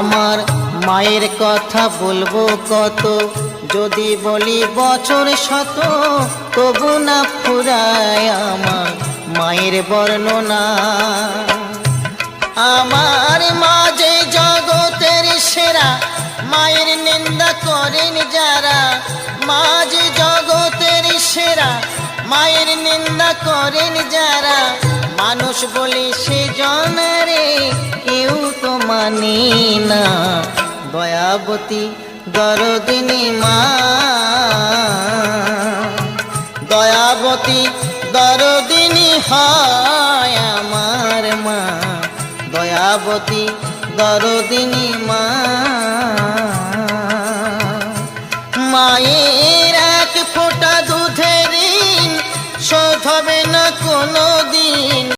আমার মায়ের কথা বলব কত? যদি বলি বছর শত, তবু না ফুরায় আমার মায়ের বর্ণনা। আমার মা যে জগতের সেরা মায়ের নিন্দা করেন যারা। মা যে জগতের সেরা মায়ের নিন্দা করেন যারা। মানুষ বলে সে তো মানে না। দয়াবতী দরদিনী মা। দয়াবতী দরদিনী হয় আমার মা। দয়াবতী দরদিনী মা। মায়ের